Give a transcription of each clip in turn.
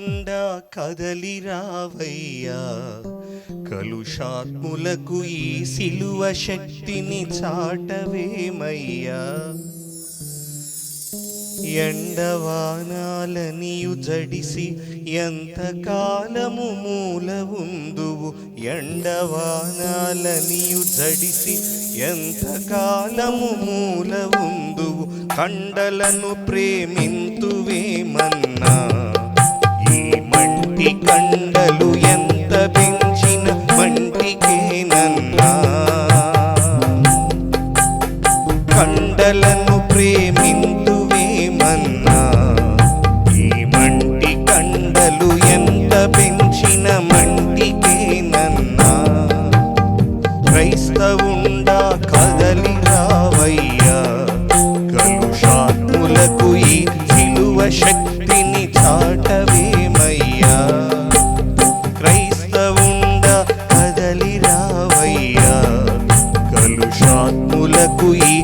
నిండా కదలి రావయ్యా. కలుషాత్ములకు ఈ సిలువ శక్తిని చాటవేమయ్యా. ఎండవానాలనియు జడిసి ఎంత కాలము మూల ఉందువు ఎండవానాలనియు జడిసి ఎంత కాలము మూల ఉందువు కండలను ప్రేమింతువేమన్నా కండలు ఎంత పెంచిన మంటికేనన్నా కండలను ప్రేమింతువేమన్నా ఈ మంటి కండలు ఎంత పెంచిన మంటికేనన్నా క్రైస్తవుండా కదలి రావయ్యా. కలుషాత్ములకు ఈ శక్తిని చాటవే కలుషాత్ములకు ఈ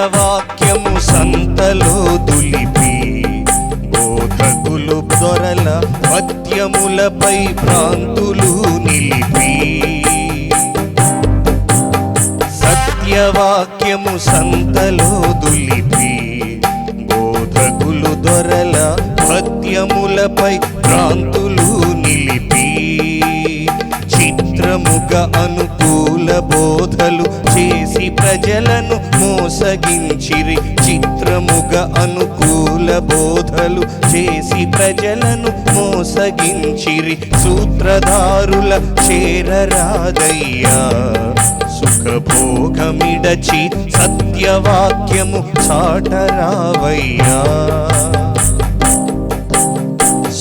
వాక్యము సంతలో దులిపి బోధకులు దొరల పద్యములపై భ్రాంతులు నిలిపి. సత్యవాక్యము సంతలో దులిపి బోధకులు దొరల పద్యములపై భ్రాంతులు నిలిపి. చిత్రముగా అనుకూల బోధలు ప్రజలను మోసగించిరి. చిత్రముగా అనుకూల బోధలు చేసి ప్రజలను మోసగించిరి. సూత్రధారుల చేరరాదయ్యా సుఖభోగమిడచి సత్యవాక్యము చాటరావయ్యా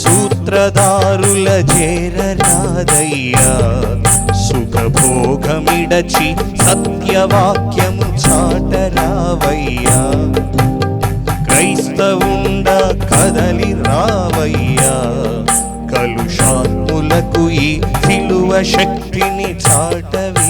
సూత్రధారుల చేరరాదయ్యా సుఖభోగమిడచి సత్యవాక్యము చాటరావయ్యా. క్రైస్తవుండ కదలి రావయ్యా కలుషాత్ములకు ఈ శక్తిని చాటవే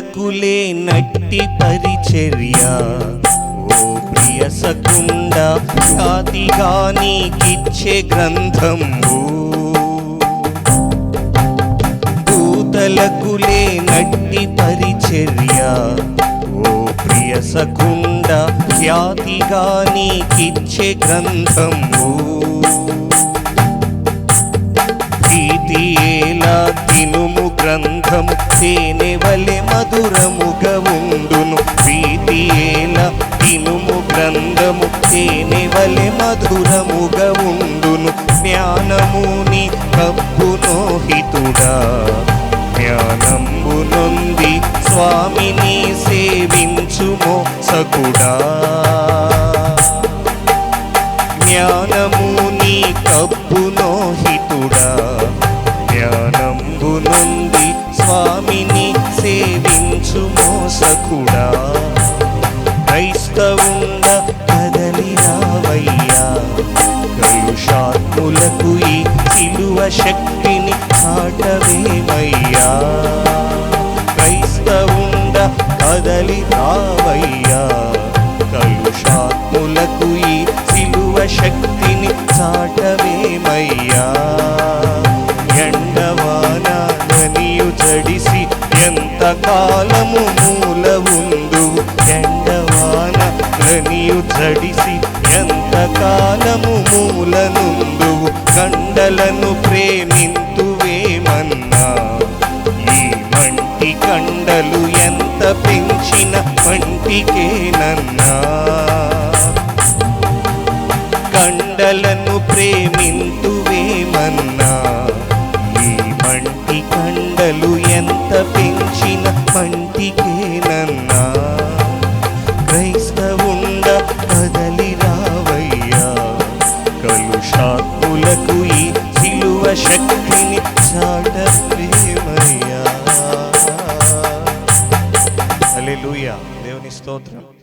కులే నట్టి పరిచర్య. ఓ ప్రియ సకుండ ఖ్యాతిగా నీకిచ్చే గ్రంథము దూతలకులే నట్టి పరిచర్య. ఓ ప్రియ సకుండ ఖ్యాతిగా నీకిచ్చే గ్రంథము భీతి ఏలా తినుము గ్రంథం తేనె వలె మధురముగా ఉండును భీతి ఏలా తినుము గ్రంథము తేనెవలె మధురముగా ఉండును జ్ఞానముని కప్పునోహితుడా జ్ఞానంబు నొంది స్వామిని సేవించుమో సకుడా. జ్ఞానముని కప్పు నోహితుడా జ్ఞానంబు నుండి మోసకుడా క్రైస్తవుండ కదలి రావయ్యా కలుషాత్ములకు ఈ సిలువ శక్తిని కాటవేమయ్యా క్రైస్తవుండ కదలి రావయ్యా కలుషాత్ములకు ఈ సిలువ శక్తిని చాటవేమయ్యా. ఎండవాన ననియు జడిసి ఎంత ధరణియు జడిసి ఎంతకాలము కాలము కండలను ప్రేమింతువేమన్నా ఈ మంటి కండలు ఎంత పెంచిన మంటికేనన్నా కండలను ప్రేమింతువేమన్నా ఈ మంటి కండలు ఎంత పెంచిన మంటికే కలుషాత్ములకు ఈ సిలువ శక్తిని చాట ప్రేమయ్యా. దేవుని స్తోత్రం.